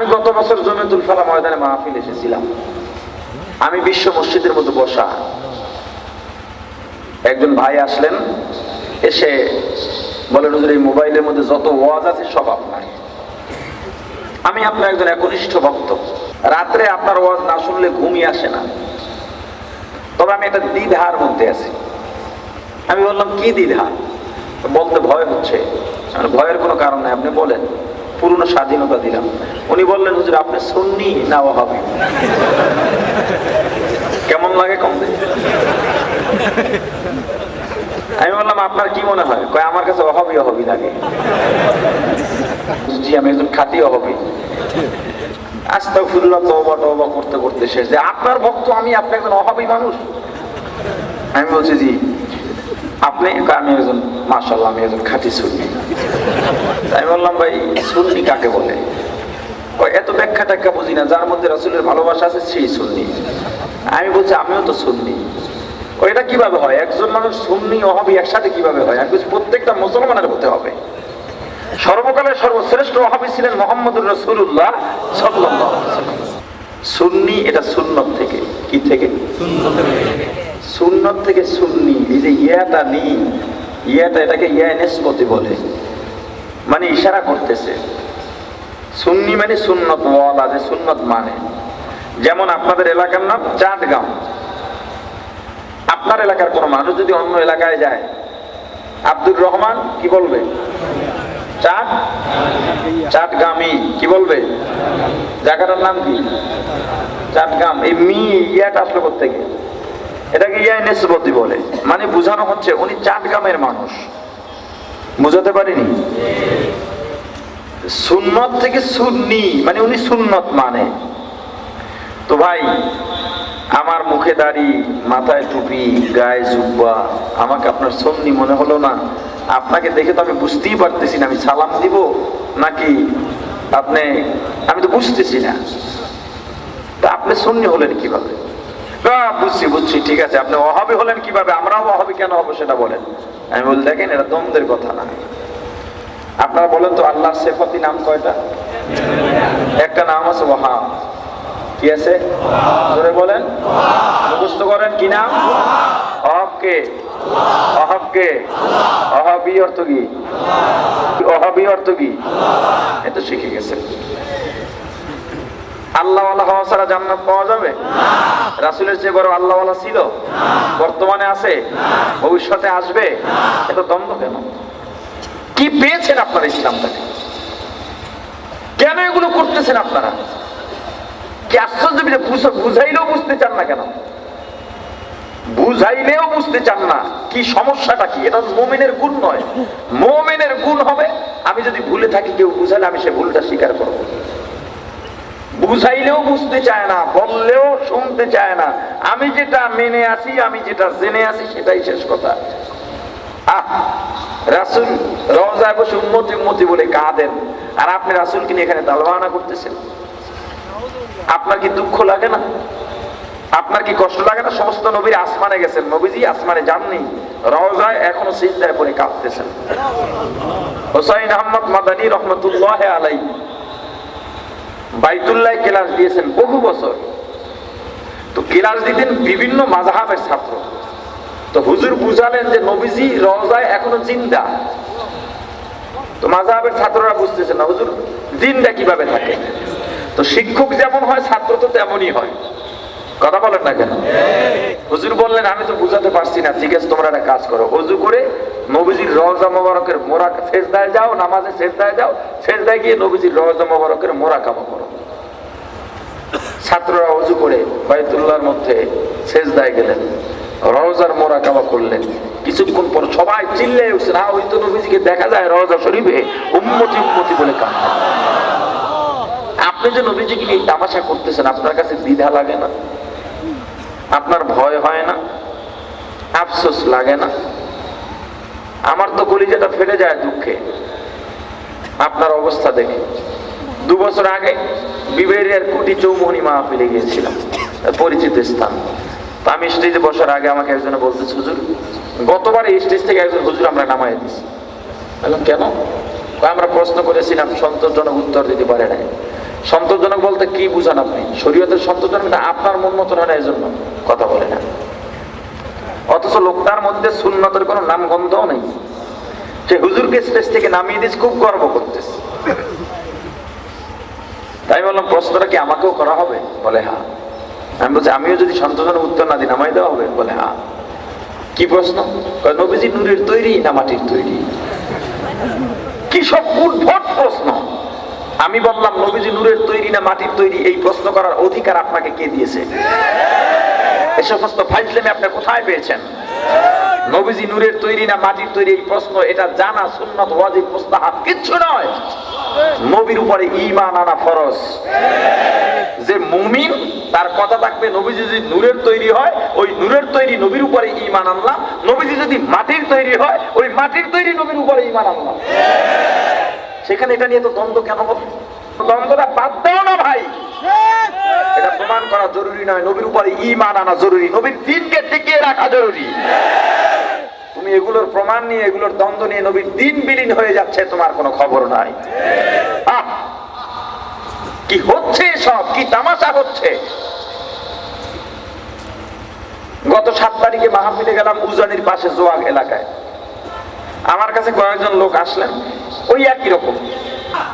আমি গত বছর জমিয়তুল ফালা ময়দানে মাহফিল এসেছিলাম। আমি বিশ্ব মসজিদের মধ্যে বসা। একজন ভাই আসলেন, এসে বলেন, হুজুর, এই মোবাইলের মধ্যে যত ওয়াজ আছে সব আপনার। আমি আপনার একজন একনিষ্ঠ ভক্ত। রাত্রে আপনার ওয়াজ না শুনলে ঘুমিয়ে আসে না। তবে আমি একটা দ্বিধার মধ্যে আছি। আমি বললাম, কি দ্বিধা? বলতে ভয় হচ্ছে। ভয়ের কোনো কারণ নাই, আপনি বলেন। পূর্ণ স্বাধীনতা দিলাম। উনি বললেন, হুজুর, আপনি সুন্নি, না ওহাবি কেমন লাগে কম আমি বললাম, আপনার কি মনে হয়? কয়, আমার কাছে অহবি অহবি লাগে। জি, আমি একজন খাঁটি অহবি আস্তাগফিরুল্লাহ, তওবা তওবা করতে করতে শেষ। যে আপনার ভক্ত, আমি আপনি একজন অহবি মানুষ? আমি বলছি, জি। আপনি আমি একজন মাশাল্লাহ আমি একজন খাঁটি সুন্নি। আমি বললাম ভাই সুন্নি কাকে বলে? এত ব্যাখ্যা ট্যাখ্যা বুঝি না যার মধ্যে রসুলের ভালোবাসা আছে সেই সুন্নি। আমি বলছি আমিও তো সুন্নি। ও এটা কীভাবে হয়? একজন মানুষ সুন্নি অহাবি একসাথে কীভাবে হয়? আমি বলছি প্রত্যেকটা মুসলমানের হতে হবে। সর্বকালের সর্বশ্রেষ্ঠ অহাবি ছিলেন মোহাম্মদুর রসুল্লাহ সুন্নি এটা সুন্নত থেকে কি থেকে? সুন্নত থেকে। সুন্নি এই যে ইয়াটা নি ইয়াটা এটাকে ইয়া নেসবতি বলে। মানে ইশারা করতেছে। সুন্নি মানে সুন্নত, ওয়ালা যে সুন্নত মানে। যেমন আপনাদের এলাকার নাম চাটগাঁও আপনার এলাকার কোনো মানুষ যদি অন্য এলাকায় যায়, আব্দুর রহমান কি বলবে? চাট চাটগামি কি বলবে? জায়গাটার নাম কি? চাটগাম এই মি ইয়াটা আসলো থেকে এটাকে ইয়াই নেসবতি বলে। মানে বোঝানো হচ্ছে উনি চাটগামের মানুষ। বুঝাতে পারিনি? সুন্নত থেকে সুন্নি মানে উনি সুন্নত মানে। তো ভাই, আমার মুখে দাড়ি, মাথায় টুপি, গায়ে জুব্বা, আমাকে আপনার সন্নি মনে হলো না। আপনাকে দেখে তো আমি বুঝতেই পারতেছি না, আমি সালাম দিব নাকি আপনি, আমি তো বুঝতেছি না। তা আপনি সন্নি হলেন কীভাবে? বুঝছি বুঝছি, ঠিক আছে। আপনি অহাবি হলেন কীভাবে? আমরাও অহাবি কেন হব সেটা বলেন। আমি বলি, দেখেন এটা দ্বন্দ্বের কথা না। আপনারা বলেন তো, আল্লাহর সেফতি নাম কয়টা? একটা নাম আছে ওয়াহাব। কি আছে? জোরে বলেন। মুখস্থ করেন, কি নাম? অহবকে অহবকে অহবি অর্থ কি? অহবি অর্থ কি? এটা শিখে গেছে। আল্লাহ হওয়া ছাড়া জান্নাত পাওয়া যাবে? রাসুলের বড় আল্লাহ ছিল? বর্তমানে আছে? ভবিষ্যতে আসবে? এত দ্বন্দ্ব কেন? কি পেয়েছেন আপনার ইসলামটাকে? কেন এগুলো করতেছেন আপনারা? কি আশ্চর্য বুঝাইলেও বুঝতে চান না কেন? বুঝাইলেও বুঝতে চান না কি সমস্যাটা কি? এটা মোমেনের গুণ নয়। মোমেনের গুণ হবে আমি যদি ভুলে থাকি কেউ বুঝালে আমি সে ভুলটা স্বীকার করব। বুঝাইলেও বুঝতে চায় না, বললেও শুনতে চায় না। আমি যেটা মেনে আসি আমি যেটা জেনে আসি সেটাই শেষ কথা। আহ বসে উন্মতি বলে কাঁদেন। আর আপনি এখানে করতেছেন। আপনার কি দুঃখ লাগে না? আপনার কি কষ্ট লাগে না? সমস্ত আসমানে গেছেন। নবীজি আসমানে যাননি। রওজায় এখনও সিজদায় পড়ে কাঁদতেছেন। হোসাইন আহমদ মাদানী রহমতুল্লাহ আলাই বাইতুল্লাহ ক্লাস দিয়েছেন বহু বছর। তো ক্লাস দিতেন বিভিন্ন মাজাহাবের ছাত্র। তো হুজুর বুঝালেন যে নবীজি রওজায় এখনও জিন্দা। তো মাজাহাবের ছাত্ররা বুঝতেছে না, হুজুর জিন্দা কীভাবে থাকে? তো শিক্ষক যেমন হয়, ছাত্র তো তেমনই হয়। কথা বলেন না কেন? হুজুর বললেন, আমি তো বুঝাতে পারছি না, ঠিক আছে, তোমরা একটা কাজ করো। হুজু করে নবীজির রওজা মোবারকের মোরা শেষদায় যাও নামাজে শেষদায় যাও শেষদায় গিয়ে নবীজির রওজা মোবারকের মোরা কামা করো ছাত্ররা অজু করে বাইতুল্লাহর মধ্যে শেষদায় গেলেন। রওজার মোরা কামা করলেন। কিছুক্ষণ পর সবাই চিল্লে উঠছে ওই তো নবীজিকে দেখা যায় রওজা শরীফে। উম্মতি উম্মতি বলে কান্না। আপনি যে নবীজিকে নিয়ে তামাশা করতেছেন, আপনার কাছে দ্বিধা লাগে না? আপনার ভয় হয় না? আফসোস লাগে না? আমার তো কলিজাটা ফেলে যায় দুঃখে। আপনার অবস্থা দেখে। দু বছর আগে বিবেরিয়ার কুটি চৌমোহনী মাহফিলে গিয়েছিলাম। পরিচিত স্থান। তো আমি স্টেজে বসার আগে আমাকে একজনে বলতে হুজুর, গতবার এই স্টেজ থেকে একজন হুজুর আমরা নামাই দিছি বললাম, কেন? আমরা প্রশ্ন করেছিলাম, সন্তোষজনক উত্তর দিতে পারে নাই। সন্তোষজনক বলতে কি বুঝান আপনি? শরীয়তের সন্তোষজনক এটা আপনার মন মতন হয় না এই জন্য কথা বলে না। অথচ লোকটার মধ্যে সুন্নতের কোনো নাম গন্ধও নেই। সে হুজুরকে স্টেজ থেকে নামিয়ে দিস খুব গর্ব করতেছে। তাই বললাম, প্রশ্নটা কি আমাকেও করা হবে? বলে হ্যাঁ। আমি বলছি, আমিও যদি সন্তোষজনক উত্তর না দিই, নামাই দেওয়া হবে? বলে হ্যাঁ। কি প্রশ্ন? নবীজি নূরের তৈরি না মাটির তৈরি? কি সব উদ্ভট প্রশ্ন? আমি বললাম, নবীজি নূরের তৈরি না মাটির তৈরি, এই প্রশ্ন করার অধিকার আপনাকে কে দিয়েছে? এই সমস্ত ফাইজলেমে আপনি কোথায় পেয়েছেন? নবীজি নূরের তৈরি না মাটির তৈরি এই প্রশ্ন? এটা জানা, সুন্নত, ওয়াজিব, মুস্তাহাব, কিচ্ছু নয়। নবীর উপরে ঈমান আনা ফরজ। যে মুমিন, তার কথা থাকবে, নবীজি যদি নূরের তৈরি হয়, ওই নূরের তৈরি নবীর উপরে ঈমান আনলাম। নবীজি যদি মাটির তৈরি হয়, ওই মাটির তৈরি নবীর উপরে ঈমান আনলাম। সেখানে এটা নিয়ে তো দ্বন্দ্ব কেন হবে দ্বন্দ্বটা বাদ দাও না ভাই। প্রমাণ করা জরুরি নয়। নবীর উপরে ঈমান আনা জরুরি। নবীর দিনকে টিকিয়ে রাখা জরুরি। তুমি এগুলোর প্রমাণ নিয়ে, এগুলোর দ্বন্দ্ব নিয়ে নবীর দিন বিলীন হয়ে যাচ্ছে, তোমার কোনো খবর নাই। কি হচ্ছে সব? কি তামাশা হচ্ছে? গত সাত তারিখে মাহফিলে গেলাম উজানির পাশে জোয়াগ এলাকায়। আমার কাছে কয়েকজন লোক আসলেন। ওই একই রকম।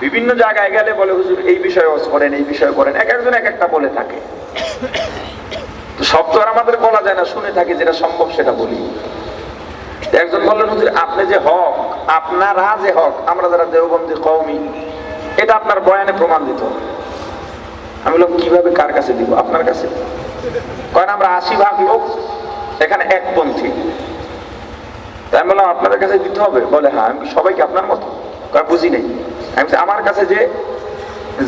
বিভিন্ন জায়গায় গেলে বলে, হুজুর, এই বিষয়ে ওয়াজ করেন, এই বিষয়ে করেন। এক একজন এক একটা বলে থাকে। সব তো আর আমাদের বলা যায় না, শুনে থাকি, যেটা সম্ভব সেটা বলি। একজন বললেন, হুজুর, আপনি যে হক, আপনারা যে হক, আমরা যারা দেওবন্দি কওমি, এটা আপনার বয়ানে প্রমাণ দিত আমি বললাম, কীভাবে, কার কাছে দিব? আপনার কাছে। কারণ আমরা আশি ভাগ লোক, এখানে একপন্থী তাই আমি বললাম, আপনাদের কাছে দিতে হবে? বলে হ্যাঁ আমি সবাইকে আপনার মতো। কয়, বুঝি নেই। আমি আমার কাছে যে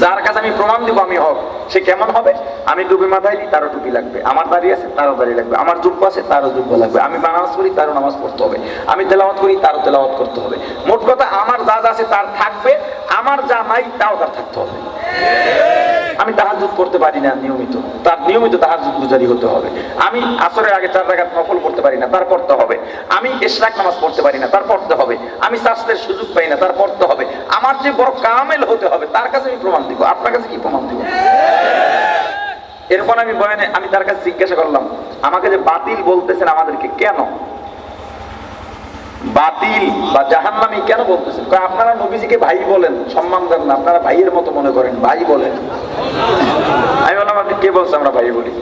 যার কাছে আমি প্রমাণ দিব আমি হক। সে কেমন হবে? আমি টুপি মাথায় দিই, তারও টুপি লাগবে। আমার দাঁড়িয়ে আছে, তারও দাঁড়িয়ে লাগবে। আমার যুব্য আছে, তারও যুব্য লাগবে। আমি নামাজ করি তারও নামাজ পড়তে হবে। আমি তেলাওয়াত করি, তারও তেলাওয়াত করতে হবে। মোট কথা, আমার যা আছে তার থাকবে। আমার যা নাই, তাও তার থাকতে হবে। আমি তাহাজুদ করতে পারি না, নিয়মিত। তার নিয়মিত তাহাজুদ গুজারি হতে হবে। আমি আসরের আগে চার রাকাত নফল করতে পারি না, তার পড়তে হবে। আমি ইশরাক নামাজ পড়তে পারি না, তার পড়তে হবে। আমি শাস্ত্রের সুযোগ পাই না, তার পড়তে হবে। আমার যে বড় কামেল হতে হবে, তার কাছে আমি প্রমাণ দিব। আপনার কাছে কি এরপর আমি বয়ানে আমি তার কাছে জিজ্ঞাসা করলাম, আমাকে যে বাতিল বলতেছেন আমাদেরকে কেন? বাতিল বা জাহান্নামি কেন বলতেছেন? আপনারা নবীজিকে ভাই বলেন, সম্মান দেন না, আপনারা ভাইয়ের মতো মনে করেন, ভাই বলেন। আমি বললাম, আপনি কে বলছে আমরা ভাই বলি?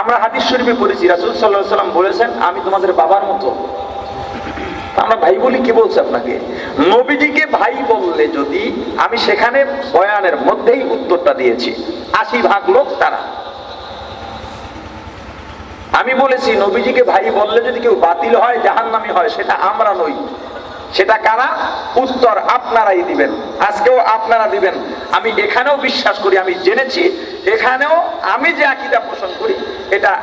আমরা হাদিস শরীফে পড়েছি, রাসুল সাল্লাহ সাল্লাম বলেছেন, আমি তোমাদের বাবার মতো আমরা ভাই বলি কি বলছে আপনাকে? নবীজিকে ভাই বললে যদি আমি সেখানে বয়ানের মধ্যেই উত্তরটা দিয়েছি। আশি ভাগ লোক তারা। আমি বলেছি, নবীজিকে ভাই বললে যদি কেউ বাতিল হয়, জাহান্নামী হয়, সেটা আমরা নই। সেটা কারা? উত্তর আপনারাই দিবেন। আজকেও আপনারা দিবেন। আমি এখানেও বিশ্বাস করি, আমি জেনেছি, এখানেও আমি যে আকিদা পোষণ করি, এটা,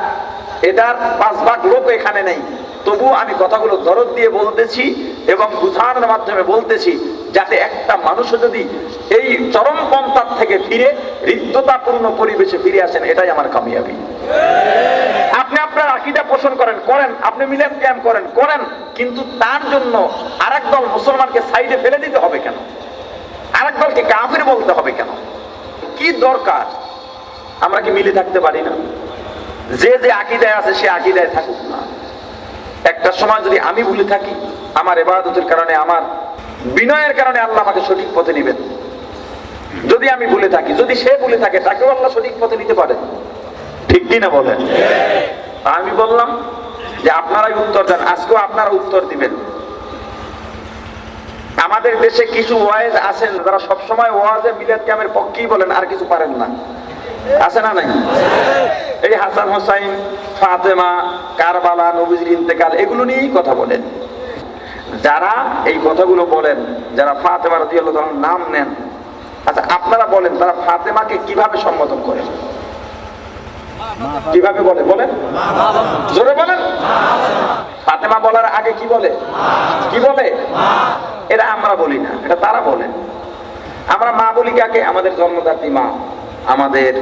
এটার পাঁচ ভাগ লোক এখানে নেই। তবু আমি কথাগুলো দরদ দিয়ে বলতেছি এবং বুঝানোর মাধ্যমে বলতেছি, যাতে একটা মানুষও যদি এই চরম পন্থার থেকে ফিরে, হৃদ্যতাপূর্ণ পরিবেশে ফিরে আসেন, এটাই আমার কামিয়াবি। আপনি আপনার আকিদা পোষণ করেন করেন। আপনি মিলেন ক্যাম্প করেন করেন। কিন্তু তার জন্য আরেক দল মুসলমানকে সাইডে ফেলে দিতে হবে কেন? আরেক দলকে কাফির বলতে হবে কেন? কি দরকার? আমরা কি মিলে থাকতে পারি না? যে যে আকিদায় আছে, সে আকিদায় থাকুক না। একটা সময় যদি আমি ভুলে থাকি, আমার এবাদতের কারণে, আমার বিনয়ের কারণে আল্লাহ আমাকে সঠিক পথে নেবেন। যদি আমি ভুলে থাকি, যদি সে ভুলে থাকে, তাকেও আল্লাহ সঠিক পথে নিতে পারেন। ঠিক কিনা বলেন? আমি বললাম যে আপনারাই উত্তর দেন, আজকেও আপনারা উত্তর দিবেন। আমাদের দেশে কিছু ওয়াইজ আছেন, যারা সবসময় ওয়াজে মিলাদ ক্যামের পক্ষেই বলেন, আর কিছু পারেন না। আছে না নাই? এই হাসান হোসাইন, ফাতেমা, কারবালা, নবীজির ইন্তেকাল, এগুলো নিয়েই কথা বলেন। যারা এই কথাগুলো বলেন, যারা ফাতেমা রাদিয়াল্লাহু তাআলার নাম নেন আচ্ছা আপনারা বলেন, তারা ফাতেমাকে কীভাবে সম্বোধন করেন কীভাবে বলে? বলেন। জোরে বলেন। ফাতেমা বলার আগে কি বলে? কি বলে? এটা আমরা বলি না, এটা তারা বলেন। আমরা মা বলি কাকে? আমাদের জন্মদাত্রী মা, আমাদের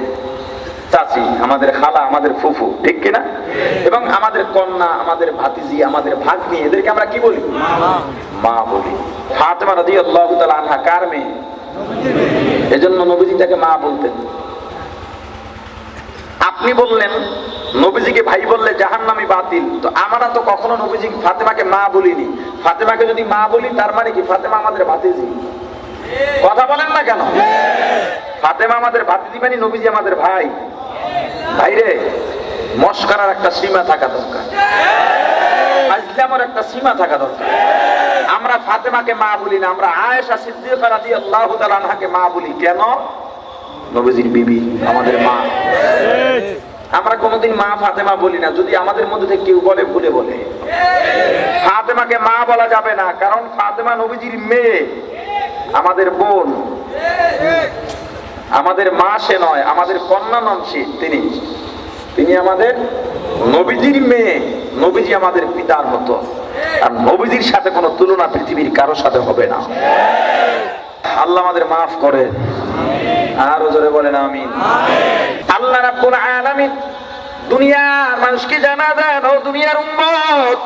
চাচি আমাদের খালা আমাদের ফুফু ঠিক কিনা? এবং আমাদের কন্যা আমাদের ভাতিজি আমাদের ভাগ্নি এদেরকে আমরা কি বলি? মা। বলি। ফাতেমা রাদিয়াল্লাহু তাআলা আনহা কার মেয়ে? এজন্য নবীজি তাকে মা বলতেন। আপনি বললেন নবীজিকে ভাই বললে জাহান্নামী বাতিল। তো আমরা তো কখনো নবীজি ফাতেমাকে মা বলিনি। ফাতেমাকে যদি মা বলি তার মানে কি ফাতেমা আমাদের ভাতিজি? কথা বলেন না কেন? ফাতেমা আমাদের ভাতিজি মানে নবীজি আমাদের ভাই। ভাইরে মস্কারার একটা সীমা থাকা দরকার। একটা সীমা থাকা দরকার। আমরা ফাতেমাকে মা বলি না, আমরা আয়েশা আনহাকে মা বলি। কেন? নবীজির আমাদের মা। আমরা কোনোদিন মা ফাতেমা বলি না, যদি আমাদের মধ্যে থেকে কেউ বলে, ভুলে বলে। ফাতেমাকে মা বলা যাবে না, কারণ ফাতেমা নবীজির মেয়ে, আমাদের বোন। আমাদের মা সে নয়, আমাদের কন্যা নন সে, তিনি। তিনি আমাদের নবীজির মেয়ে, নবীজি আমাদের পিতার মতো। আর নবীজির সাথে কোনো তুলনা পৃথিবীর কারোর সাথে হবে না। আল্লাহ আমাদের মাফ করে। আরও জোরে বলেন, আমিন। আল্লাহ রাব্বুল আলামিন দুনিয়ার মানুষকে জানা দেন, ও দুনিয়ার উম্মত।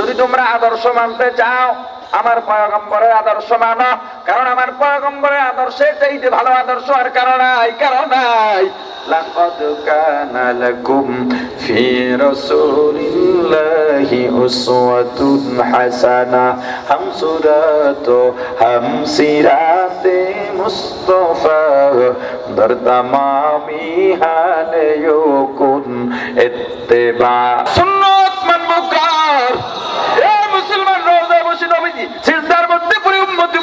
যদি তোমরা আদর্শ মানতে চাও আমার পয়গম্বরের আদর্শ মানো কারণ আমার পয়গম্বরের আদর্শের চাইতে ভালো আদর্শ আর কারণ নাই কারণ নাই لقد كان لكم في رسول الله أسوة حسنة هم سورة هم سيرات مصطفى در تمامی حال يكون اتباع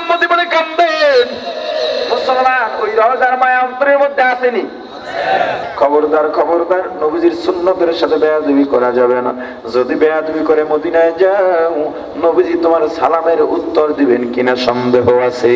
মধ্যে বলে কান্দেন মুসলমান, ওই রহজার মায়া অন্তরের মধ্যে আসেনি। খবরদার খবরদার, নবীজির সুন্নতের সাথে বেয়াদবি করা যাবে না। যদি বেয়াদবি করে মদিনায় যাও, নবীজি তোমার সালামের উত্তর দিবেন কিনা সন্দেহ আছে।